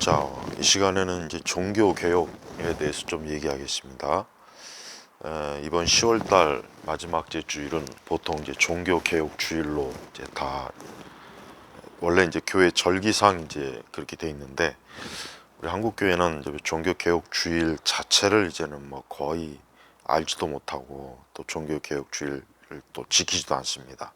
자, 이 시간에는 이제 종교 개혁에 대해서 좀 얘기하겠습니다. 에, 이번 10월달 마지막 제 주일은 보통 이제 종교 개혁 주일로 이제 다 원래 이제 교회 절기상 이제 그렇게 돼 있는데 우리 한국 교회는 종교 개혁 주일 자체를 이제는 뭐 거의 알지도 못하고 또 종교 개혁 주일을 또 지키지도 않습니다.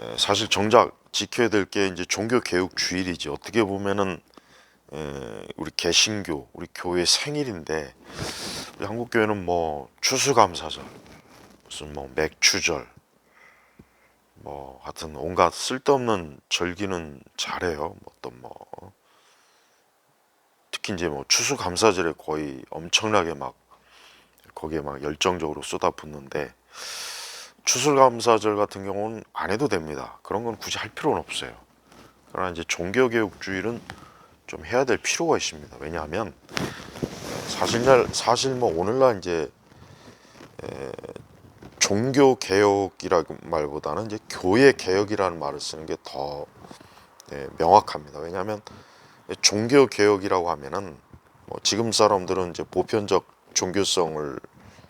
에, 사실 정작 지켜야 될 게 이제 종교 개혁 주일이지 어떻게 보면은 에, 우리 개신교 우리 교회 생일인데 우리 한국 교회는 뭐 추수감사절 무슨 뭐 맥추절 뭐 하여튼 온갖 쓸데없는 절기는 잘해요 뭐 어떤 뭐 특히 이제 뭐 추수감사절에 거의 엄청나게 막 거기에 막 열정적으로 쏟아붓는데 추수감사절 같은 경우는 안 해도 됩니다. 그런 건 굳이 할 필요는 없어요. 그러나 이제 종교개혁주일은 좀 해야 될 필요가 있습니다. 왜냐하면 사실날 사실 뭐 오늘날 이제 에, 종교 개혁이라고 말보다는 이제 교회 개혁이라는 말을 쓰는 게 더 명확합니다. 왜냐하면 종교 개혁이라고 하면은 뭐 지금 사람들은 이제 보편적 종교성을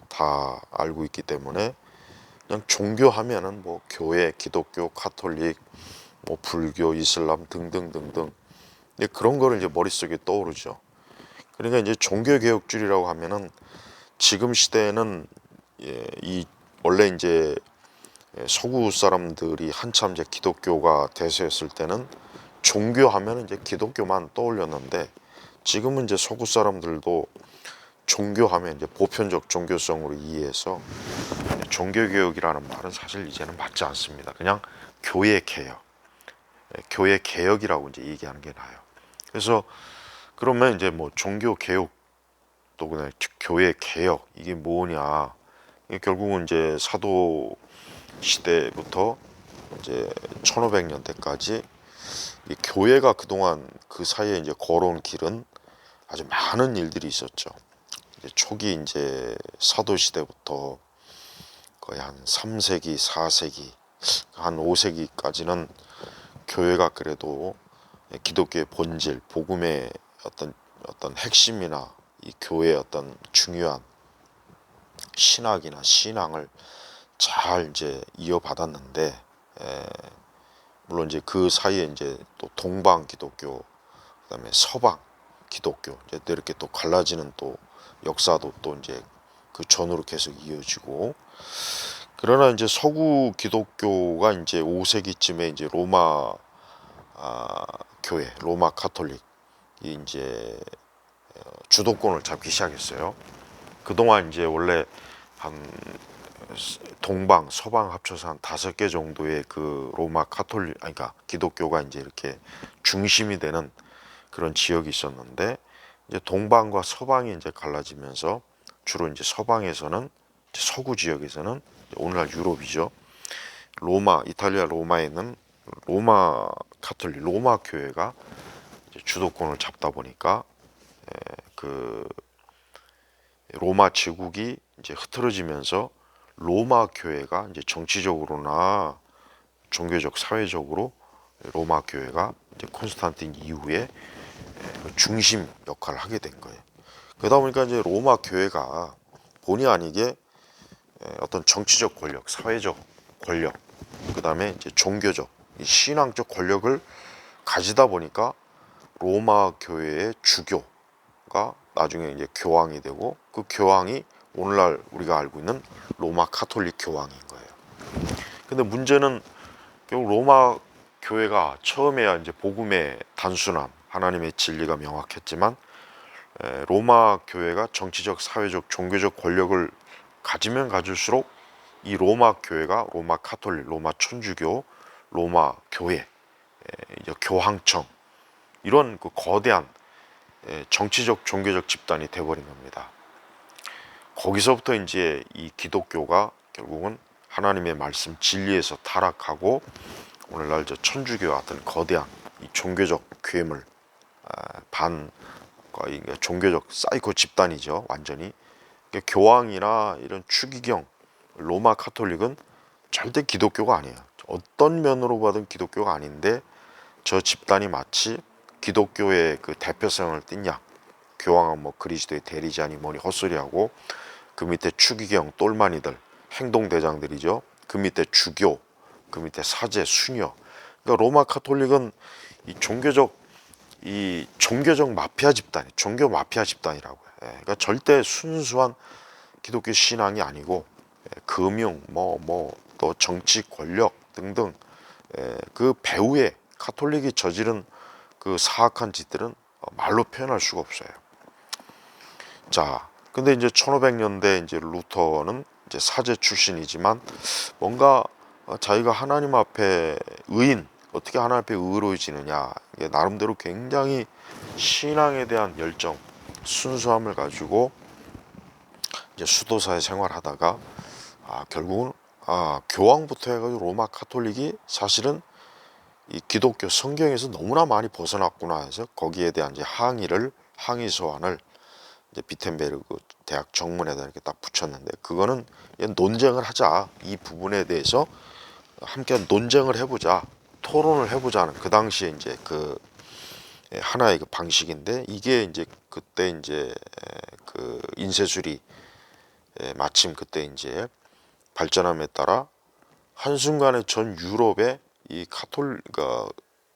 다 알고 있기 때문에 그냥 종교 하면은 뭐 교회, 기독교, 카톨릭, 뭐 불교, 이슬람 등등등등 네, 그런 거를 이제 머릿속에 떠오르죠. 그러니까 이제 종교 개혁주의라고 하면은 지금 시대에는 예, 이 원래 이제 예, 서구 사람들이 한참 이제 기독교가 대세였을 때는 종교 하면은 이제 기독교만 떠올렸는데 지금은 이제 서구 사람들도 종교하면 이제 보편적 종교성으로 이해해서 종교 개혁이라는 말은 사실 이제는 맞지 않습니다. 그냥 교회 개혁, 예, 교회 개혁이라고 이제 얘기하는 게 나아요. 그래서 그러면 이제 뭐 종교 개혁 또 그냥 교회 개혁 이게 뭐냐? 결국은 이제 사도 시대부터 이제 1500년대까지 이 교회가 그동안 그 사이에 이제 걸어온 길은 아주 많은 일들이 있었죠. 이제 초기 이제 사도 시대부터 거의 한 3세기, 4세기, 한 5세기까지는 교회가 그래도 기독교의 본질, 복음의 어떤 어떤 핵심이나 이 교회의 어떤 중요한 신학이나 신앙을 잘 이제 이어받았는데 에, 물론 이제 그 사이에 이제 또 동방 기독교 그다음에 서방 기독교 이제 또 이렇게 또 갈라지는 또 역사도 또 이제 그 전으로 계속 이어지고 그러나 이제 서구 기독교가 이제 5세기쯤에 이제 로마 아, 교회 로마 카톨릭이 이제 어, 주도권을 잡기 시작했어요. 그동안 이제 원래 한 동방 서방 합쳐서 한 다섯 개 정도의 그 로마 카톨릭 아니 그러니까 기독교가 이제 이렇게 중심이 되는 그런 지역이 있었는데 이제 동방과 서방이 이제 갈라지면서 주로 이제 서방에서는 이제 서구 지역에서는 오늘날 유럽이죠. 로마 이탈리아 로마에 있는 로마 카톨릭 로마 교회가 주도권을 잡다 보니까 에, 그 로마 제국이 이제 흐트러지면서 로마 교회가 이제 정치적으로나 종교적 사회적으로 로마 교회가 이제 콘스탄틴 이후에 그 중심 역할을 하게 된 거예요. 그러다 보니까 이제 로마 교회가 본의 아니게 어떤 정치적 권력, 사회적 권력, 그 다음에 이제 종교적, 이 신앙적 권력을 가지다 보니까 로마 교회의 주교가 나중에 이제 교황이 되고 그 교황이 오늘날 우리가 알고 있는 로마 카톨릭 교황인 거예요. 근데 문제는 결국 로마 교회가 처음에야 이제 복음의 단순함, 하나님의 진리가 명확했지만 에, 로마 교회가 정치적, 사회적, 종교적 권력을 가지면 가질수록 이 로마 교회가 로마 카톨릭, 로마 천주교, 로마 교회, 에, 이제 교황청 이런 그 거대한 에, 정치적, 종교적 집단이 돼버린 겁니다. 거기서부터 이제 이 기독교가 결국은 하나님의 말씀 진리에서 타락하고 오늘날 저 천주교 같은 거대한 이 종교적 괴물 아, 반 종교적 사이코 집단이죠 완전히 교황이나 이런 추기경 로마 카톨릭은 절대 기독교가 아니에요 어떤 면으로 봐든 기독교가 아닌데 저 집단이 마치 기독교의 그 대표성을 띠냐 교황은 뭐 그리스도의 대리자니 뭐니 헛소리하고 그 밑에 추기경 똘마니들 행동대장들이죠. 그 밑에 주교 그 밑에 사제 수녀 그러니까 로마 카톨릭은 이 종교적 이 종교적 마피아 집단 종교 마피아 집단이라고 해요 예, 그러니까 절대 순수한 기독교 신앙이 아니고 예, 금융 뭐 뭐 또 정치 권력 등등 예, 그 배후에 카톨릭이 저지른 그 사악한 짓들은 어, 말로 표현할 수가 없어요. 자, 근데 이제 1500년대 이제 루터는 이제 사제 출신이지만 뭔가 어, 자기가 하나님 앞에 의인 어떻게 하나님 앞에 의로워지느냐 나름대로 굉장히 신앙에 대한 열정, 순수함을 가지고 이제 수도사에 생활하다가 아, 결국은 아, 교황부터 해가지고 로마 카톨릭이 사실은 이 기독교 성경에서 너무나 많이 벗어났구나 해서 거기에 대한 이제 항의를 항의 소환을 이제 비텐베르그 대학 정문에다 이렇게 딱 붙였는데 그거는 논쟁을 하자. 이 부분에 대해서 함께 논쟁을 해보자 토론을 해보자는 그 당시에 이제 그 예, 하나의 그 방식인데 이게 이제 그때 이제 그 인쇄술이 예, 마침 그때 이제 발전함에 따라 한순간에 전 유럽의 이 카톨 그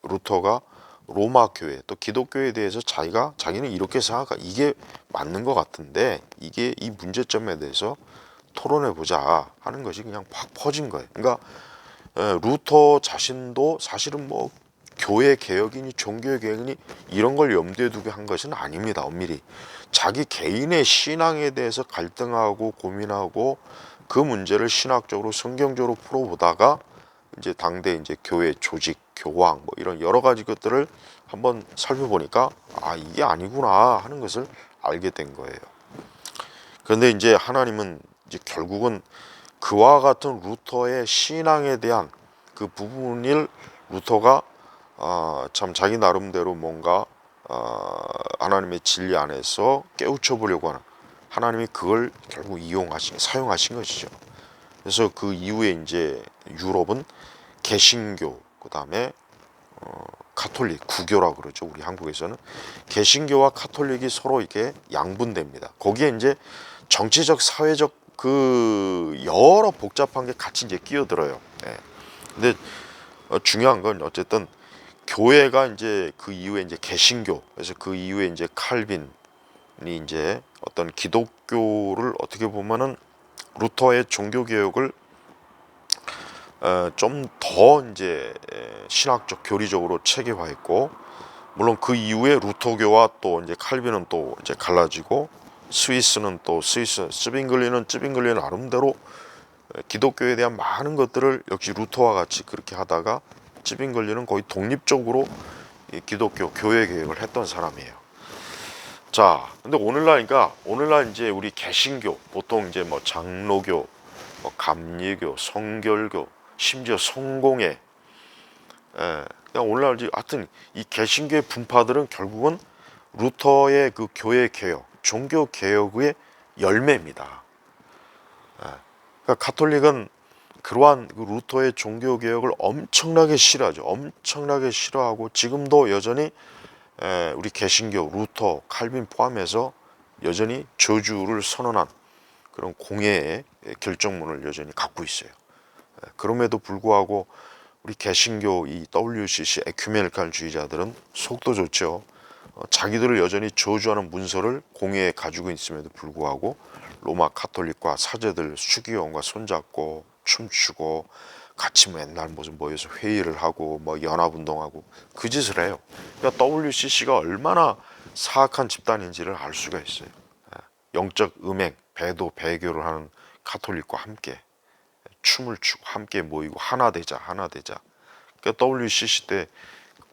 루터가 로마 교회 또 기독교에 대해서 자기가 자기는 이렇게 생각하 이게 맞는 것 같은데 이게 이 문제점에 대해서 토론해 보자 하는 것이 그냥 확 퍼진 거예요. 그러니까 에, 루터 자신도 사실은 뭐 교회 개혁이니 종교 개혁이니 이런 걸 염두에 두고 한 것은 아닙니다. 엄밀히 자기 개인의 신앙에 대해서 갈등하고 고민하고 그 문제를 신학적으로 성경적으로 풀어보다가 이제 당대 이제 교회 조직, 교황 뭐 이런 여러 가지 것들을 한번 살펴보니까 아 이게 아니구나 하는 것을 알게 된 거예요. 그런데 이제 하나님은 이제 결국은 그와 같은 루터의 신앙에 대한 그 부분을 루터가 아, 참 자기 나름대로 뭔가 아, 하나님의 진리 안에서 깨우쳐 보려고 하는 하나님이 그걸 결국 이용하신 사용하신 것이죠. 그래서 그 이후에 이제 유럽은 개신교 그다음에 어, 카톨릭 구교라고 그러죠. 우리 한국에서는 개신교와 카톨릭이 서로 이렇게 양분됩니다. 거기에 이제 정치적 사회적 그 여러 복잡한 게 같이 이제 끼어들어요. 예. 근데 어, 중요한 건 어쨌든 교회가 이제 그 이후에 이제 개신교 그래서 그 이후에 이제 칼빈 이 이제 어떤 기독교를 어떻게 보면은 루터의 종교 개혁을 어, 좀더 이제 에, 신학적 교리적으로 체계화했고 물론 그 이후에 루터교와 또 이제 칼빈은 또 이제 갈라지고 스위스는 또 스위스 쯔빙글리는 쯔빙글리 나름대로 에, 기독교에 대한 많은 것들을 역시 루터와 같이 그렇게 하다가 쯔빙글리는 거의 독립적으로 이 기독교 교회 개혁을 했던 사람이에요. 자, 근데 오늘날니까 오늘날 이제 우리 개신교 보통 이제 뭐 장로교, 뭐 감리교, 성결교, 심지어 성공회, 예, 그냥 오늘날 이제 하여튼 이 개신교의 분파들은 결국은 루터의 그 교회 개혁, 종교 개혁의 열매입니다. 예, 그러니까 가톨릭은 그러한 그 루터의 종교 개혁을 엄청나게 싫어하죠. 엄청나게 싫어하고 지금도 여전히 에, 우리 개신교, 루터, 칼빈 포함해서 여전히 저주를 선언한 그런 공예의 결정문을 여전히 갖고 있어요. 에, 그럼에도 불구하고 우리 개신교 이 WCC 에큐메니칼주의자들은 속도 좋죠. 어, 자기들을 여전히 저주하는 문서를 공예에 가지고 있음에도 불구하고 로마 카톨릭과 사제들 수기원과 손잡고 춤추고 같이 맨날 무슨 모여서 회의를 하고 뭐 연합운동하고 그 짓을 해요. 그러니까 WCC가 얼마나 사악한 집단인지를 알 수가 있어요. 예, 영적 음행, 배도, 배교를 하는 카톨릭과 함께 춤을 추고 함께 모이고 하나 되자, 하나 되자. 그러니까 WCC 때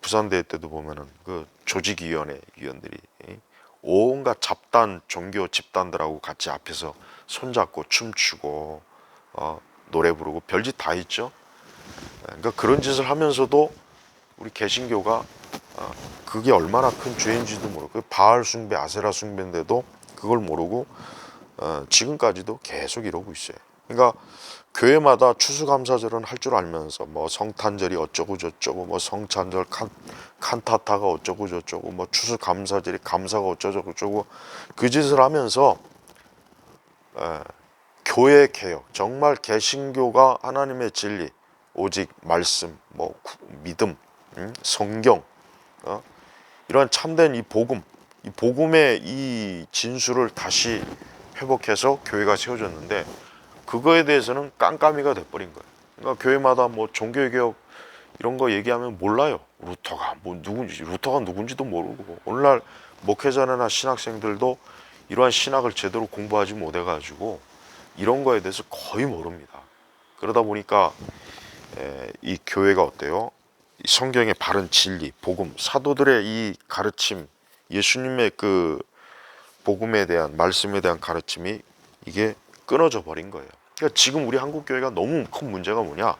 부산대회 때도 보면은 그 조직위원회 위원들이 예, 온갖 잡단 종교 집단들하고 같이 앞에서 손잡고 춤추고 어, 노래 부르고 별짓 다 있죠. 그러니까 그런 짓을 하면서도 우리 개신교가 어, 그게 얼마나 큰 죄인지도 모르고 그 바알 숭배, 아세라 숭배인데도 그걸 모르고 어, 지금까지도 계속 이러고 있어요. 그러니까 교회마다 추수감사절은 할 줄 알면서 뭐 성탄절이 어쩌고 저쩌고 뭐 성찬절 칸, 칸타타가 어쩌고 저쩌고 뭐 추수감사절이 감사가 어쩌고 저쩌고 그 짓을 하면서 에, 교회 개혁 정말 개신교가 하나님의 진리 오직 말씀 뭐 구- 믿음 음, 성경 어? 이러한 참된 이 복음 이 복음의 이 진수를 다시 회복해서 교회가 세워졌는데 그거에 대해서는 깜깜이가 돼버린 거예요. 그러니까 교회마다 뭐 종교 개혁 이런 거 얘기하면 몰라요. 루터가 뭐 누군지 루터가 누군지도 모르고 오늘날 목회자나 신학생들도 이러한 신학을 제대로 공부하지 못해가지고 이런 거에 대해서 거의 모릅니다. 그러다 보니까 에, 이 교회가 어때요? 이 성경의 바른 진리, 복음, 사도들의 이 가르침, 예수님의 그 복음에 대한 말씀에 대한 가르침이 이게 끊어져 버린 거예요. 그러니까 지금 우리 한국 교회가 너무 큰 문제가 뭐냐?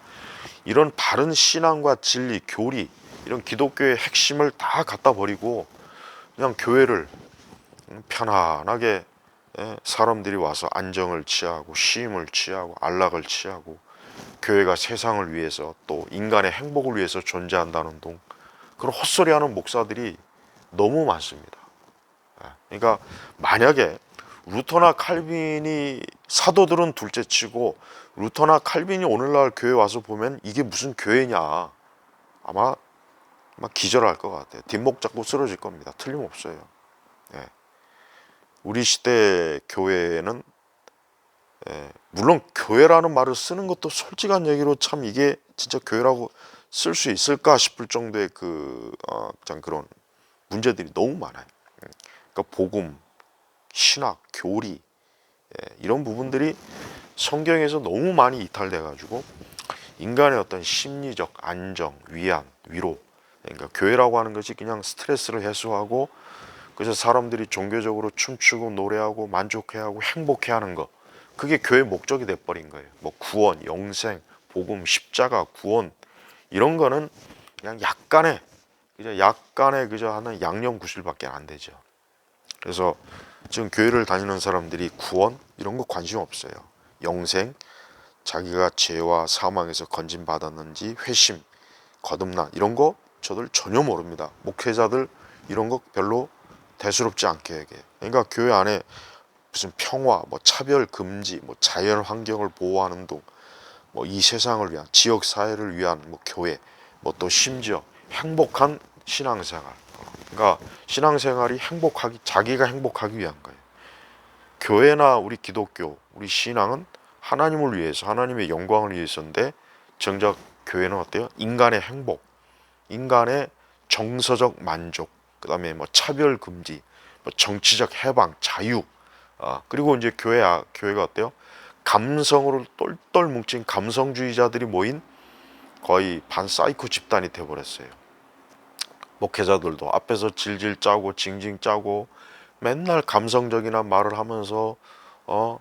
이런 바른 신앙과 진리, 교리 이런 기독교의 핵심을 다 갖다 버리고 그냥 교회를 편안하게 예, 사람들이 와서 안정을 취하고 쉼을 취하고 안락을 취하고 교회가 세상을 위해서 또 인간의 행복을 위해서 존재한다는 동 그런 헛소리하는 목사들이 너무 많습니다. 예, 그러니까 만약에 루터나 칼빈이 사도들은 둘째치고 루터나 칼빈이 오늘날 교회 와서 보면 이게 무슨 교회냐 아마 아마 기절할 것 같아요. 뒷목 잡고 쓰러질 겁니다. 틀림없어요. 예. 우리 시대 교회는 예, 물론 교회라는 말을 쓰는 것도 솔직한 얘기로 참 이게 진짜 교회라고 쓸 수 있을까 싶을 정도의 그 어, 참 그런 문제들이 너무 많아요. 음. 그러니까 복음, 신학, 교리 예, 이런 부분들이 성경에서 너무 많이 이탈돼 가지고 인간의 어떤 심리적 안정, 위안, 위로 그러니까 교회라고 하는 것이 그냥 스트레스를 해소하고 그래서 사람들이 종교적으로 춤추고 노래하고 만족해하고 행복해하는 것 그게 교회 목적이 돼버린 거예요. 뭐 구원, 영생, 복음, 십자가, 구원 이런 거는 그냥 약간의 그저 약간의 그저 하는 양념 구실밖에 안 되죠. 그래서 지금 교회를 다니는 사람들이 구원 이런 거 관심 없어요. 영생, 자기가 죄와 사망에서 건진 받았는지 회심, 거듭난 이런 거 저들 전혀 모릅니다. 목회자들 이런 거 별로 대수롭지 않게 얘기해. 그러니까 교회 안에 무슨 평화, 뭐 차별 금지, 뭐 자연 환경을 보호하는 동, 뭐 이 세상을 위한 지역 사회를 위한 뭐 교회, 뭐 또 심지어 행복한 신앙생활. 어, 그러니까 신앙생활이 행복하기 자기가 행복하기 위한 거예요. 교회나 우리 기독교, 우리 신앙은 하나님을 위해서 하나님의 영광을 위해서인데 정작 교회는 어때요? 인간의 행복, 인간의 정서적 만족, 그다음에 뭐 차별 금지, 뭐 정치적 해방, 자유, 아 그리고 이제 교회 아, 교회가 어때요? 감성으로 똘똘 뭉친 감성주의자들이 모인 거의 반사이코 집단이 돼버렸어요. 목회자들도 앞에서 질질 짜고 징징 짜고 맨날 감성적이나 말을 하면서 어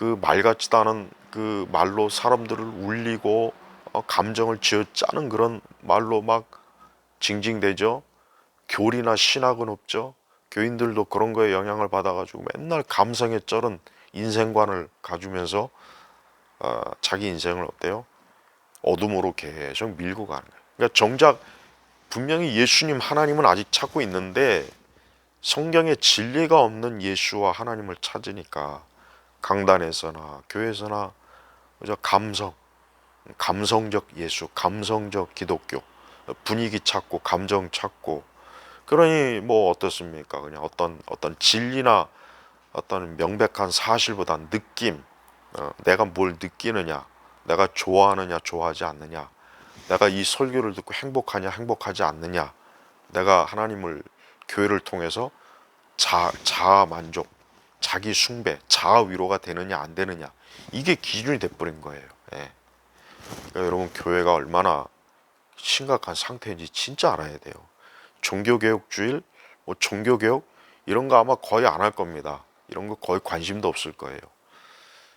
그 말 같지도 않은 그 말로 사람들을 울리고 어, 감정을 쥐어 짜는 그런 말로 막 징징대죠. 교리나 신학은 없죠. 교인들도 그런 거에 영향을 받아가지고 맨날 감성에 쩔은 인생관을 가지면서 어, 자기 인생을 어때요? 어둠으로 계속 밀고 가는 거예요. 그러니까 정작 분명히 예수님 하나님은 아직 찾고 있는데 성경에 진리가 없는 예수와 하나님을 찾으니까 강단에서나 교회에서나 그저 감성, 감성적 예수, 감성적 기독교 분위기 찾고 감정 찾고 그러니 뭐 어떻습니까? 그냥 어떤 어떤 진리나 어떤 명백한 사실보다 느낌, 어, 내가 뭘 느끼느냐, 내가 좋아하느냐, 좋아하지 않느냐, 내가 이 설교를 듣고 행복하냐, 행복하지 않느냐, 내가 하나님을 교회를 통해서 자, 자아 만족, 자기 숭배, 자아 위로가 되느냐, 안 되느냐, 이게 기준이 돼버린 거예요. 예. 그러니까 여러분 교회가 얼마나 심각한 상태인지 진짜 알아야 돼요. 종교개혁주의, 뭐 종교개혁 이런 거 아마 거의 안 할 겁니다. 이런 거 거의 관심도 없을 거예요.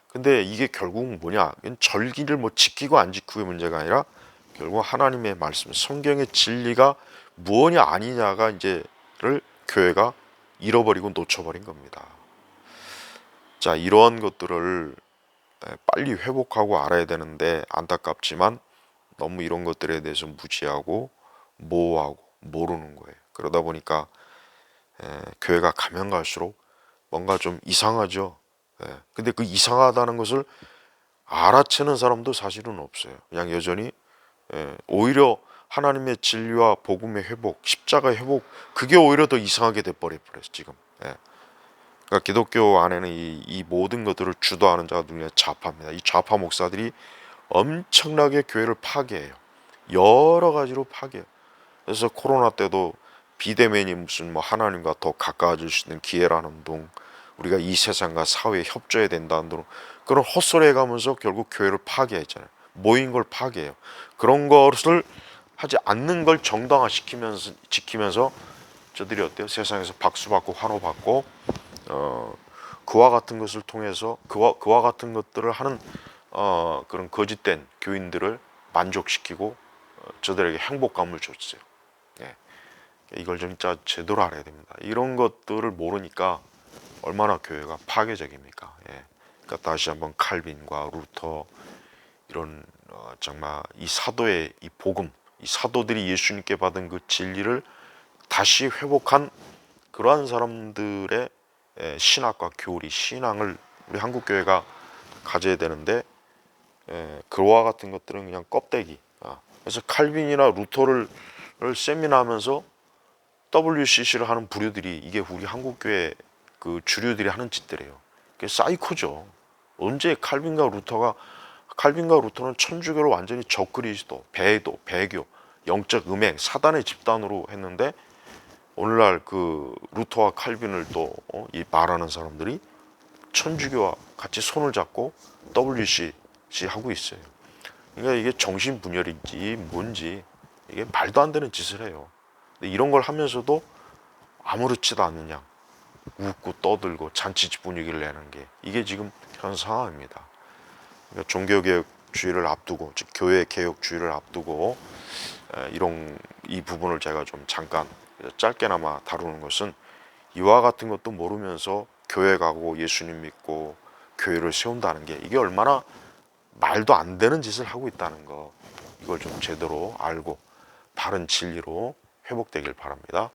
근데 이게 결국은 뭐냐? 절기를 뭐 지키고 안 지키고의 문제가 아니라 결국 하나님의 말씀, 성경의 진리가 무엇이 아니냐가 이제를 교회가 잃어버리고 놓쳐버린 겁니다. 자, 이러한 것들을 예, 빨리 회복하고 알아야 되는데 안타깝지만 너무 이런 것들에 대해서 무지하고 모호하고 모르는 거예요. 그러다 보니까 예, 교회가 가면 갈수록 뭔가 좀 이상하죠. 예, 근데 그 이상하다는 것을 알아채는 사람도 사실은 없어요. 그냥 여전히 예, 오히려 하나님의 진리와 복음의 회복, 십자가의 회복 그게 오히려 더 이상하게 돼버려 버렸어 지금. 예. 그러니까 기독교 안에는 이, 이 모든 것들을 주도하는 자가 누구냐 좌파입니다. 이 좌파 목사들이 엄청나게 교회를 파괴해요. 여러 가지로 파괴해요. 그래서 코로나 때도 비대면이 무슨 뭐 하나님과 더 가까워질 수 있는 기회라는 둥 우리가 이 세상과 사회에 협조해야 된다는 둥 그런 헛소리 해가면서 결국 교회를 파괴했잖아요. 모인 걸 파괴해요. 그런 것을 하지 않는 걸 정당화 시키면서 지키면서 저들이 어때요? 세상에서 박수 받고 환호 받고 어 그와 같은 것을 통해서 그와 그와 같은 것들을 하는 어 그런 거짓된 교인들을 만족시키고 어, 저들에게 행복감을 줬어요. 예. 이걸 진짜 제대로 알아야 됩니다. 이런 것들을 모르니까 얼마나 교회가 파괴적입니까? 예. 그러니까 다시 한번 칼빈과 루터 이런 어, 정말 이 사도의 이 복음, 이 사도들이 예수님께 받은 그 진리를 다시 회복한 그러한 사람들의 예, 신학과 교리, 신앙을 우리 한국 교회가 가져야 되는데 예, 그와 같은 것들은 그냥 껍데기. 아, 그래서 칼빈이나 루터를 를 세미나하면서 WCC를 하는 부류들이 이게 우리 한국 교회 그 주류들이 하는 짓들이에요. 그게 사이코죠. 언제 칼빈과 루터가 칼빈과 루터는 천주교를 완전히 적그리스도, 배도, 배교, 영적 음행, 사단의 집단으로 했는데 오늘날 그 루터와 칼빈을 또 어, 이 말하는 사람들이 천주교와 같이 손을 잡고 WCC 하고 있어요. 그러니까 이게 정신 분열인지 뭔지 이게 말도 안 되는 짓을 해요. 이런 걸 하면서도 아무렇지도 양 웃고 떠들고 잔치집 분위기를 내는 게 이게 지금 현 상황입니다. 그러니까 종교개혁주의를 앞두고 즉 교회 개혁주의를 앞두고 에, 이런 이 부분을 제가 좀 잠깐 짧게나마 다루는 것은 이와 같은 것도 모르면서 교회 가고 예수님 믿고 교회를 세운다는 게 이게 얼마나 말도 안 되는 짓을 하고 있다는 거 이걸 좀 제대로 알고 바른 진리로 회복되길 바랍니다.